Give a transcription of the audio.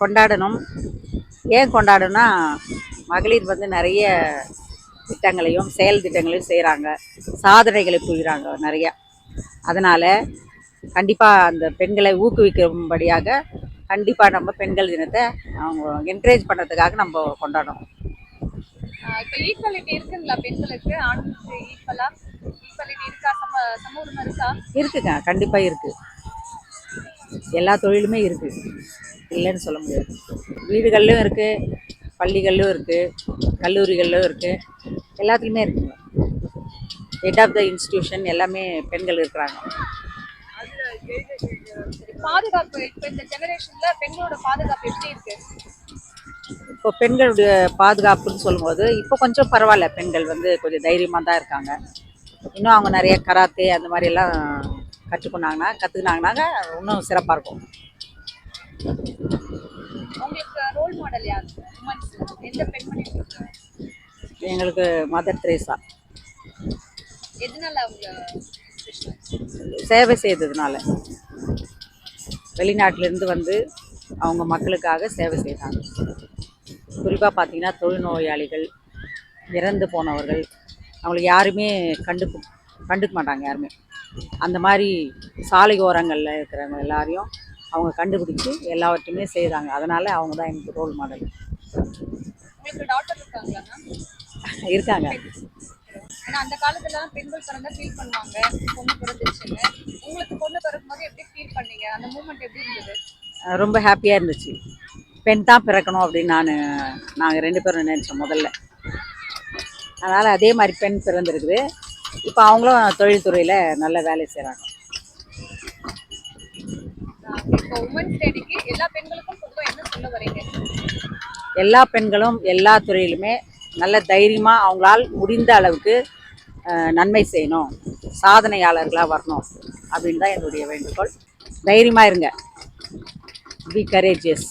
கொண்டாடணும். ஏன் கொண்டாடணும்னா மகளிர் வந்து நிறைய திட்டங்களையும் செயல் திட்டங்களையும் செய்கிறாங்க சாதனைகளை புரிகிறாங்க நிறையா. அதனால் கண்டிப்பாக அந்த பெண்களை ஊக்குவிக்கும்படியாக கண்டிப்பாக நம்ம பெண்கள் தினத்தை அவங்க என்கரேஜ் பண்ணுறதுக்காக நம்ம கொண்டாடணும் இப்போ ஈக்குவாலிட்டி இருக்குங்களா பெண்களுக்கு? ஆண்களுக்கு ஈக்குவலா ஈக்குவாலிட்டி இருக்கா? சம சம உரிமை இருக்கா? இருக்குங்க கண்டிப்பாக இருக்குது எல்லா தொழிலுமே இருக்குது இல்லைன்னு சொல்ல முடியாது. வீடுகள்லையும் இருக்குது பள்ளிகள்லையும் இருக்குது கல்லூரிகள்லையும் இருக்குது எல்லாத்துலேயுமே இருக்குங்க ஹெட் ஆஃப் த இன்ஸ்டிடியூஷன் எல்லாமே பெண்கள் இருக்கிறாங்க. பாதுகாப்பு இப்போ இந்த ஜெனரேஷன்ல பெண்களோட பாதுகாப்பு எப்படி இருக்கு? இப்போ பெண்களுடைய பாதுகாப்புன்னு சொல்லும்போது இப்போ கொஞ்சம் பரவாயில்ல. பெண்கள் வந்து கொஞ்சம் தைரியமாக தான் இருக்காங்க. இன்னும் அவங்க நிறைய கராத்தே அந்த மாதிரி எல்லாம் கற்றுக்கொண்டாங்கன்னா கற்றுக்கினாங்கனாக்க இன்னும் சிறப்பாக இருக்கும். உங்களுக்கு ரோல் மாடல் யார்? உமன்ஸ் எந்த பெண்மணி உங்களுக்கு? எங்களுக்கு மதர் தெரேசா எதனால அவங்க inspiration? சேவை செய்ததுனால. வெளிநாட்டிலேருந்து வந்து அவங்க மக்களுக்காக சேவை செய்தாங்க. குறிப்பாக பார்த்தீங்கன்னா தொழுநோயாளிகள் இறந்து போனவர்கள் அவங்களுக்கு யாருமே கண்டு கண்டுக்க மாட்டாங்க யாருமே. அந்த மாதிரி சாலை ஓரங்களில் இருக்கிறவங்க எல்லாரையும் அவங்க கண்டுபிடிச்சி எல்லாவற்றையுமே செய்தாங்க அதனால் அவங்க தான் எனக்கு ரோல் மாடல் இருக்காங்க. ஏன்னா அந்த காலத்துல பெண்கள் பிறந்தா ஃபீல் பண்ணுவாங்க. பொண்ணு பிறந்துச்சுன்னு. உங்களுக்கு பொண்ணு பிறக்கும் போது எப்படி ஃபீல் பண்ணீங்க? அந்த மூமெண்ட் எப்படி இருந்தது? ரொம்ப ஹாப்பியாக இருந்துச்சு. பெண் தான் பிறக்கணும் அப்படின்னு நான் நாங்கள் ரெண்டு பேரும் நினச்சோம் முதல்ல. அதனால் அதே மாதிரி பெண் பிறந்திருக்குது. இப்போ அவங்களும் தொழில்துறையில் நல்ல வேலை செய்கிறாங்க இப்போ உமன்ஸ் டேக்கு எல்லா பெண்களுக்கும் பொதுவாக என்ன சொல்ல வரீங்க? எல்லா பெண்களும் எல்லா துறையிலுமே நல்ல தைரியமாக அவங்களால் முடிந்த அளவுக்கு நன்மை செய்யணும். சாதனையாளர்களாக வரணும் அப்படின்னு தான் என்னுடைய வேண்டுகோள். தைரியமாக இருங்க. B courageous